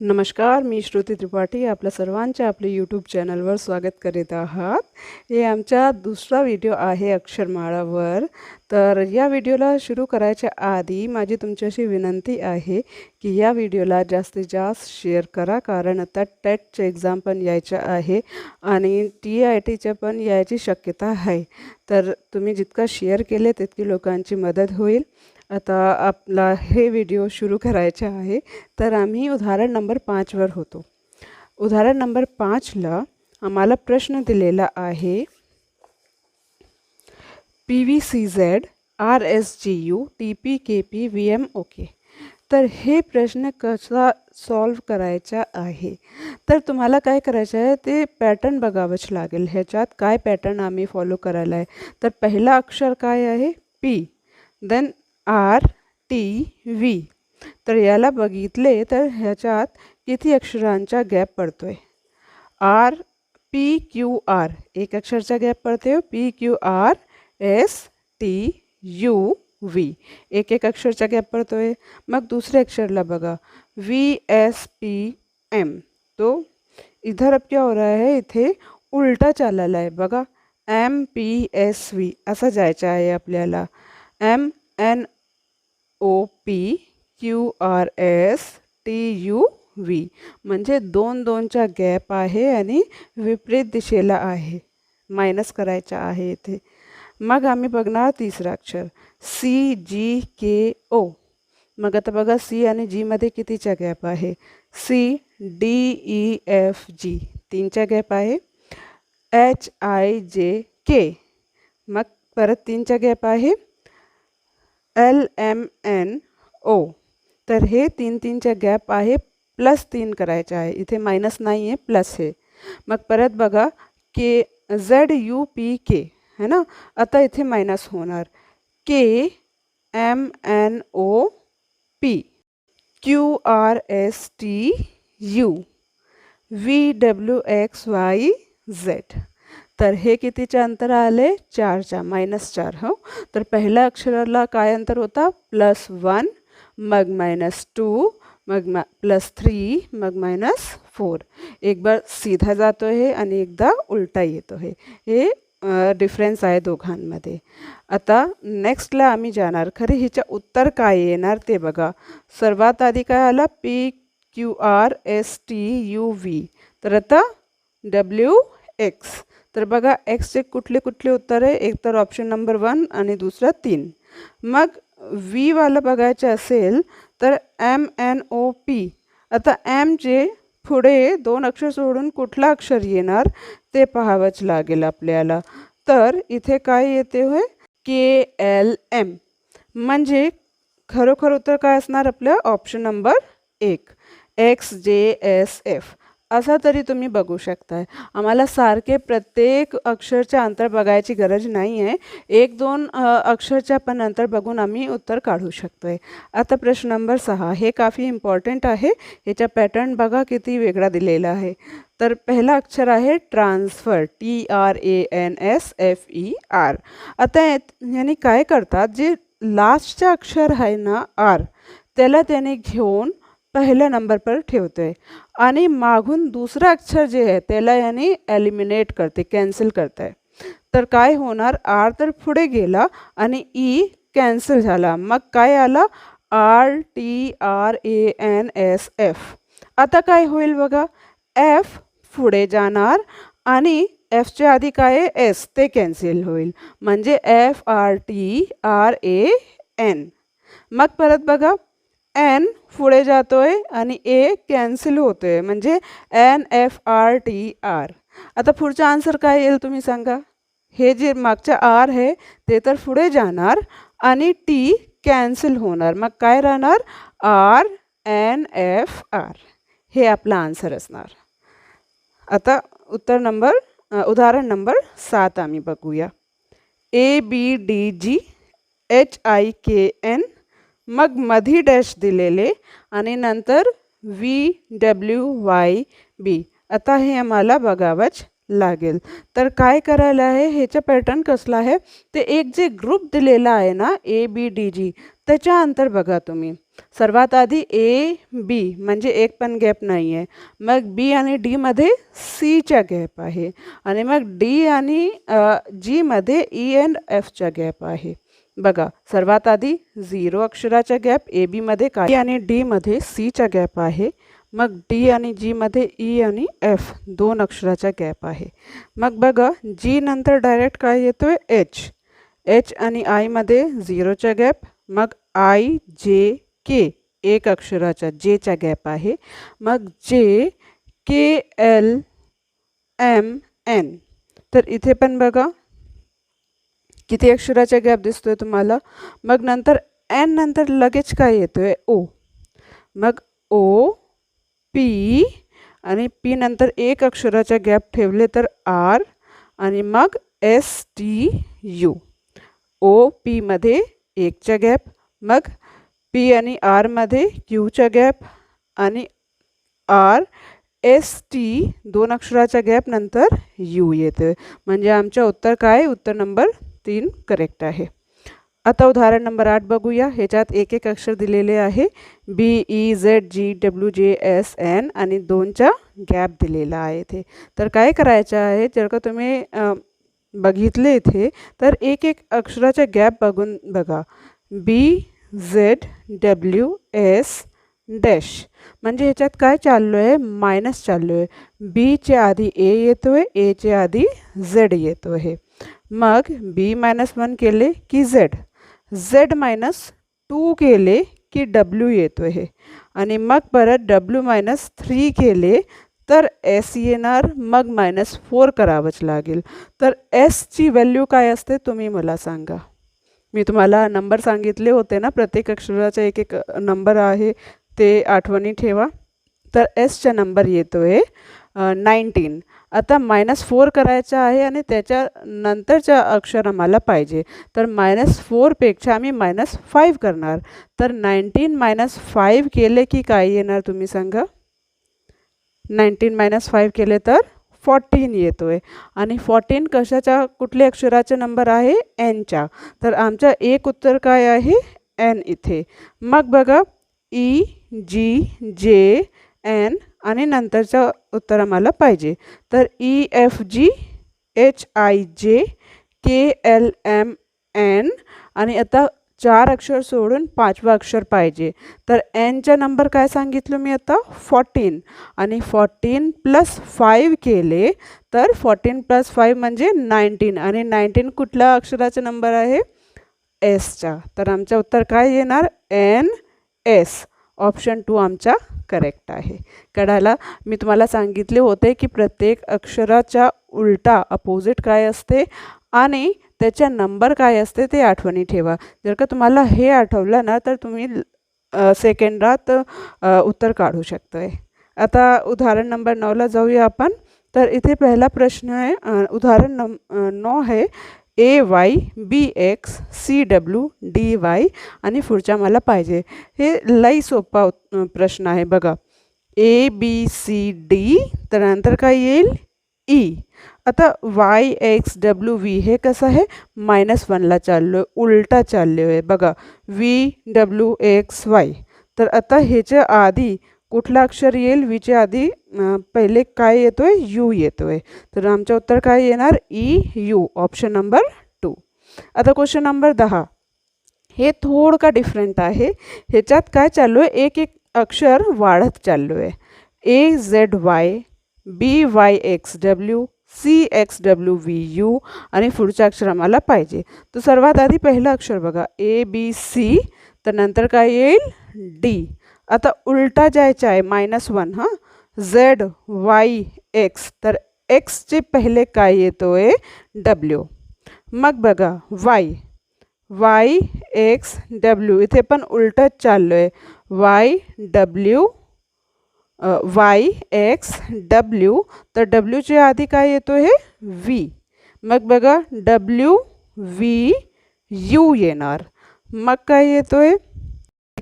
नमस्कार मी श्रुती त्रिपाठी. आपल्या सर्वांच्या आपल्या यूट्यूब चॅनलवर स्वागत करीत आहात. हे आमचा दुसरा व्हिडिओ आहे अक्षरमाळावर. तर या व्हिडिओला सुरू करायच्या आधी माझी तुमच्याशी विनंती आहे की या व्हिडिओला जास्तीत जास्त शेअर करा. कारण आता टेटचे एक्झाम पण यायच्या आहे आणि टी आय टीच्या पण यायची शक्यता आहे. तर तुम्ही जितका शेअर केले तितकी लोकांची मदत होईल. आता आपला हे व्हिडिओ सुरू करायचे आहे. तर आम्ही उदाहरण नंबर पाचवर होतो. उदाहरण नंबर पाचला आम्हाला प्रश्न दिलेला आहे. P V C Z R S G U T P K P V M okay तर हे प्रश्न कसा सॉल्व करायचा आहे? तर तुम्हाला काय करायचं आहे ते पॅटर्न बघावंच लागेल. ह्याच्यात काय पॅटर्न आम्ही फॉलो करायला आहे? तर पहिला अक्षर काय आहे? P then R T V. तर याला बघितले तर ह्याच्यात किती अक्षरांचा गॅप पडतो आहे आर पी क्यू आर. एक अक्षरचा गॅप पडते P Q R S T U V. एक एक अक्षरचा गॅप पडतो आहे मग दुसऱ्या अक्षरला बघा. V S P M. तो इधर अब क्या हो रहा है? इथे उलटा चाललेला आहे. बघा. M P S V. असं जायचं आहे आपल्याला. M N O P Q R S T U V म्हणजे दोन दोनचा गॅप आहे आणि विपरीत दिशेला आहे. मायनस करायचा आहे इथे. मग आम्ही बघणार तिसरा अक्षर. सी जी के ओ मग आता बघा सी आणि जीमध्ये कितीचा गॅप आहे? C D E e, F G तीनचा gap आहे. एच आय जे के मग परत तीनचा गॅप आहे. एल एम एन ओ तर हे तीन तीनच्या गॅप आहे प्लस तीन करायचे आहे. इथे मायनस नाही आहे प्लस आहे मग परत बघा K Z U P K है ना? आता इथे मायनस होणार. K M N O P Q R S T U V W X Y Z तर हे कितीचे अंतर आले? चारच्या मायनस चार हो. तर पहिल्या अक्षराला काय अंतर होता? प्लस वन मग मायनस टू मग मा प्लस थ्री मग मायनस फोर एक बार सीधा जातो आहे आणि एकदा उलटा येतो आहे हे डिफरन्स आहे दोघांमध्ये. आता नेक्स्टला आम्ही जाणार. खरे हिच्या उत्तर काय येणार ते बघा. सर्वात आधी काय आलं? P Q R S T U V तर आता डब्ल्यू एक्स तर बघा एक्सचे कुठले कुठले उत्तर आहे? एक तर ऑप्शन नंबर वन आणि दुसरा तीन. मग व्हीवालं बघायचं असेल तर एम एन ओ पी आता एमचे पुढे दोन अक्षर सोडून कुठला अक्षर येणार? ते पाहावंच लागेल आपल्याला. तर इथे काय येते होय? के एल एम म्हणजे खरोखर उत्तर काय असणार आपलं? ऑप्शन नंबर एक. एक्स जे एस एफ असा तरी तुम्ही बघू शकताय. आम्हाला सारखे प्रत्येक अक्षरच्या अंतर बघायची गरज नाही आहे एक दोन अक्षरच्या पण अंतर बघून आम्ही उत्तर काढू शकतो आहे आता प्रश्न नंबर सहा. हे काफी इम्पॉर्टंट आहे. ह्याचा पॅटर्न बघा किती वेगळा दिलेला आहे. तर पहिला अक्षर आहे transfer T R A N S F E R आता याने काय करतात? जे लास्टचं अक्षर आहे ना आर त्याला त्याने घेऊन पहिल्या नंबरवर ठेवतो आहे आणि मागून दुसरं अक्षर जे आहे त्याला याने एलिमिनेट करते कॅन्सल करत आहे तर काय होणार? आर तर पुढे गेला आणि e ई कॅन्सल झाला. मग काय आला? R T R A N S F आता काय होईल बघा? एफ पुढे जाणार आणि एफच्या आधी काय आहे? एस ते कॅन्सल होईल. म्हणजे F R T R A N मग परत बघा एन पुढे जातो आहे आणि ए कॅन्सल होतो आहे म्हणजे N F R T R आता पुढचा आन्सर काय येईल तुम्ही सांगा? हे जे मागच्या आर आहे ते तर पुढे जाणार आणि टी कॅन्सल होणार. मग काय राहणार? आर एन एफ आर हे आपला आन्सर असणार. आता उत्तर नंबर उदाहरण नंबर सात आम्ही बघूया. A B D G H I K N मग मधी डॅश दिलेले आणि नंतर व्ही डब्ल्यू वाय बी. आता हे आम्हाला बघावंच लागेल. तर काय करायला आहे? ह्याचा पॅटर्न कसला आहे? ते एक जे ग्रुप दिलेला आहे ना ए बी डी जी त्याच्या अंतर बघा तुम्ही. सर्वात आधी ए बी म्हणजे एक पण गॅप नाही आहे मग बी आणि डीमध्ये सीच्या गॅप आहे. आणि मग डी आणि जीमध्ये ई अँड एफच्या गॅप आहे. बघा सर्वात आधी झिरो अक्षराच्या गॅप ए बीमध्ये काय? आणि डीमध्ये सीचा गॅप आहे. मग डी आणि जीमध्ये ई आणि एफ दोन अक्षराचा गॅप आहे. मग बघा जी नंतर डायरेक्ट काय येतो आहे एच. एच आणि आयमध्ये झिरोचा गॅप मग आय जे के एक अक्षराचा जेचा गॅप आहे. मग जे के एल एम एन. तर इथे पण बघा किती अक्षराचा गॅप दिसतोय तुम्हाला? मग नंतर एन नंतर लगेच काय येतोय? ओ मग ओ पी आणि पी नंतर एक अक्षराचा गॅप ठेवले तर आर आणि मग एस टी यू ओ पीमध्ये एकचा गॅप मग पी आणि आरमध्ये क्यूचा गॅप आणि आर एस टी दोन अक्षराचा गॅप नंतर यू येतं म्हणजे आमचं उत्तर काय? उत्तर नंबर तीन करेक्ट आहे. आता उदाहरण नंबर आठ बघूया. ह्याच्यात एक एक अक्षर दिलेले आहे. B E Z G W J S N आणि दोनचा गॅप दिलेला आहे इथे. तर काय करायचं आहे? जर का तुम्ही बघितले इथे तर एक एक अक्षराचा गॅप बघून बघा. B Z W S dash म्हणजे ह्याच्यात काय चाललो आहे मायनस चाललो आहे बीच्या आधी ए येतो आहे एच्या आधी झेड येतो आहे मग बी मायनस वन केले की झेड झेड मायनस टू केले की डब्ल्यू येतो आहे आणि मग परत डब्ल्यू मायनस थ्री केले तर एस येणार मग मायनस फोर करावंच लागेल. तर एसची व्हॅल्यू काय असते तुम्ही मला सांगा. मी तुम्हाला नंबर सांगितले होते ना प्रत्येक अक्षराचा एक एक नंबर आहे ते आठवणी ठेवा. तर एसचा नंबर येतो आहे नाईन्टीन आता मायनस फोर करायचा आहे आणि त्याच्या अक्षर आम्हाला पाहिजे. तर मायनस फोरपेक्षा आम्ही मायनस फाईव्ह करणार. तर नाईन्टीन मायनस फाईव्ह केले की काय येणार तुम्ही सांगा? नाईन्टीन मायनस फाईव्ह केले तर फॉर्टीन येतो आहे आणि फॉर्टीन कशाच्या कुठल्या अक्षराचा नंबर आहे? एनचा तर आमचं एक उत्तर काय आहे? एन इथे. मग बघा ई जी जे एन आणि नंतरचं उत्तर आम्हाला पाहिजे. तर E F G H I J K L M N आणि आता चार अक्षर सोडून पाचवा अक्षर पाहिजे. तर एनचा नंबर काय सांगितलं मी आता? फॉर्टीन आणि फॉर्टीन प्लस फाईव्ह केले तर फॉर्टीन प्लस फाईव्ह म्हणजे नाईन्टीन आणि नाईन्टीन कुठल्या अक्षराचा नंबर आहे? एसचा तर आमचं उत्तर काय येणार? एन एस ऑप्शन टू आमचा करेक्ट आहे. कळायला मी तुम्हाला सांगितले होते की प्रत्येक अक्षराच्या उलटा अपोजिट काय असते आणि त्याच्या नंबर काय असते ते आठवणी ठेवा. जर का तुम्हाला हे आठवलं ना तर तुम्ही सेकंडात उत्तर काढू शकतो आहे आता उदाहरण नंबर नऊला जाऊया आपण. तर इथे पहिला प्रश्न आहे उदाहरण नम नऊ आहे. A Y B X C W D Y आणि पुढच्या मला पाहिजे. हे लई सोपा प्रश्न आहे बघा. ए बी सी डी त्यानंतर काय येईल? ई आता वाय एक्स डब्ल्यू व्ही हे कसं आहे? मायनस वनला चाललो आहे उलटा चाललो आहे. बघा व्ही डब्ल्यू एक्स वाय तर आता ह्याच्या आधी कुठला अक्षर येईल वीच्या आधी पहिले काय येतो आहे यू येतो आहे तर आमचं उत्तर काय येणार? E U. Option number two आता क्वेश्चन नंबर दहा. हे थोडं का डिफरंट आहे. ह्याच्यात काय चालू आहे एक एक अक्षर वाढत चाललो आहे A Z Y B Y X W C X W V U आणि पुढचं अक्षर आम्हाला पाहिजे. तर सर्वात आधी पहिलं अक्षर बघा. ए बी सी तर नंतर काय येईल? डी आता उलटा जायचं आहे मायनस वन हां? झेड वाय एक्स तर एक्सचे पहिले काय येतो आहे डब्ल्यू मग बघा वाय वाय एक्स डब्ल्यू इथे पण उलटच चाललो आहे Y W Y X W तर डब्ल्यूच्या आधी काय येतो आहे व्ही मग बघा डब्ल्यू व्ही यू येणार. मग काय येतो आहे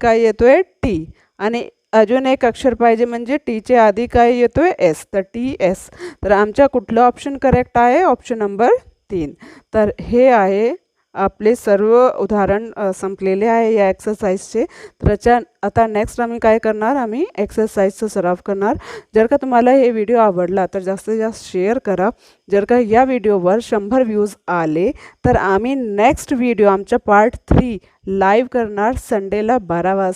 काय येतो आहे टी आणि अजून एक अक्षर पाहिजे म्हणजे टीचे आधी काय येतो आहे एस तर टी एस तर आमच्या कुठलं ऑप्शन करेक्ट आहे? ऑप्शन नंबर तीन. तर हे आहे आपले सर्व उदाहरण संपलेले आहे या एक्सरसाइजचे तर आता नेक्स्ट आम्ही काय करणार? आम्ही एक्सरसाइजचा सराव करणार. जर का तुम्हाला हे व्हिडिओ आवडला तर जास्तीत जास्त शेअर करा. जर का या व्हिडिओवर शंभर व्ह्यूज आले तर आम्ही नेक्स्ट व्हिडिओ आमच्या पार्ट थ्री लाईव्ह करणार संडेला बारा वाजता.